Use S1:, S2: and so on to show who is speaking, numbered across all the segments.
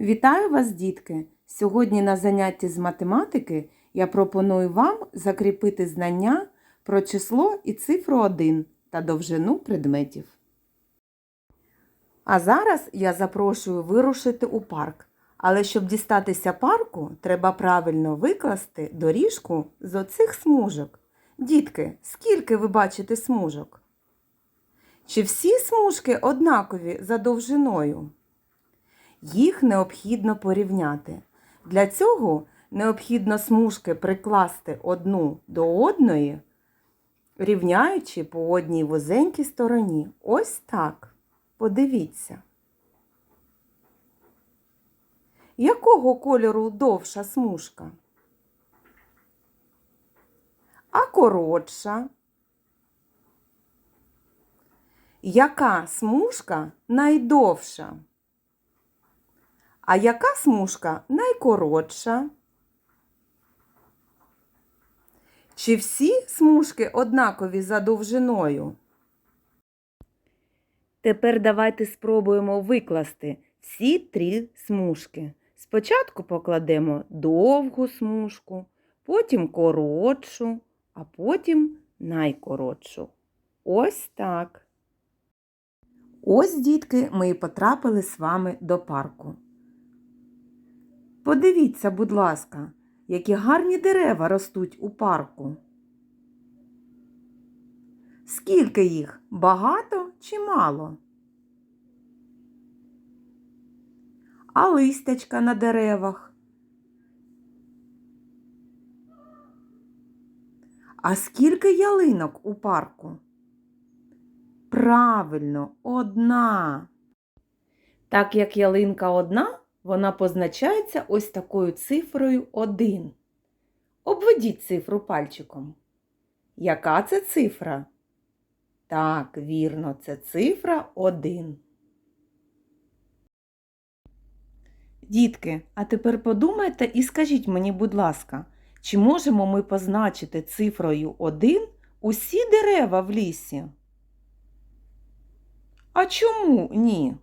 S1: Вітаю вас, дітки! Сьогодні на занятті з математики я пропоную вам закріпити знання про число і цифру 1 та довжину предметів. А зараз я запрошую вирушити у парк. Але щоб дістатися парку, треба правильно викласти доріжку з оцих смужок. Дітки, скільки ви бачите смужок? Чи всі смужки однакові за довжиною? Їх необхідно порівняти. Для цього необхідно смужки прикласти одну до одної, рівняючи по одній вузенькій стороні. Ось так. Подивіться. Якого кольору довша смужка? А коротша? Яка смужка найдовша? А яка смужка найкоротша? Чи всі смужки однакові за довжиною? Тепер давайте спробуємо викласти всі три смужки. Спочатку покладемо довгу смужку, потім коротшу, а потім найкоротшу. Ось так. Ось, дітки, ми і потрапили з вами до парку. Подивіться, будь ласка, які гарні дерева ростуть у парку. Скільки їх? Багато чи мало? А листячка на деревах? А скільки ялинок у парку? Правильно, одна. Так як ялинка одна, вона позначається ось такою цифрою 1. Обведіть цифру пальчиком. Яка це цифра? Так, вірно, це цифра 1. Дітки, а тепер подумайте і скажіть мені, будь ласка, чи можемо ми позначити цифрою 1 усі дерева в лісі? А чому ні?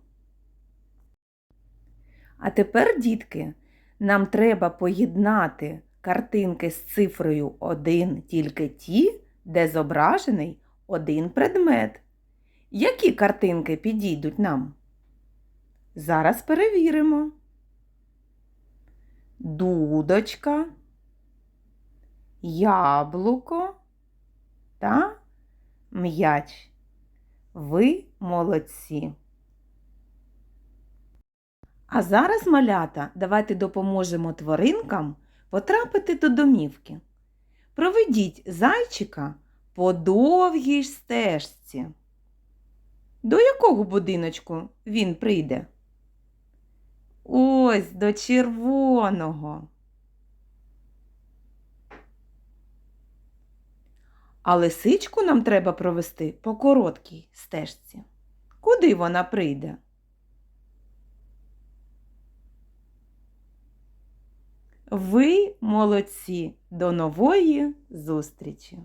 S1: А тепер, дітки, нам треба поєднати картинки з цифрою 1 тільки ті, де зображений один предмет. Які картинки підійдуть нам? Зараз перевіримо. Дудочка, яблуко та м'яч. Ви молодці. А зараз, малята, давайте допоможемо тваринкам потрапити до домівки. Проведіть зайчика по довгій стежці. До якого будиночку він прийде? Ось до червоного. А лисичку нам треба провести по короткій стежці. Куди вона прийде? Ви молодці! До нової зустрічі!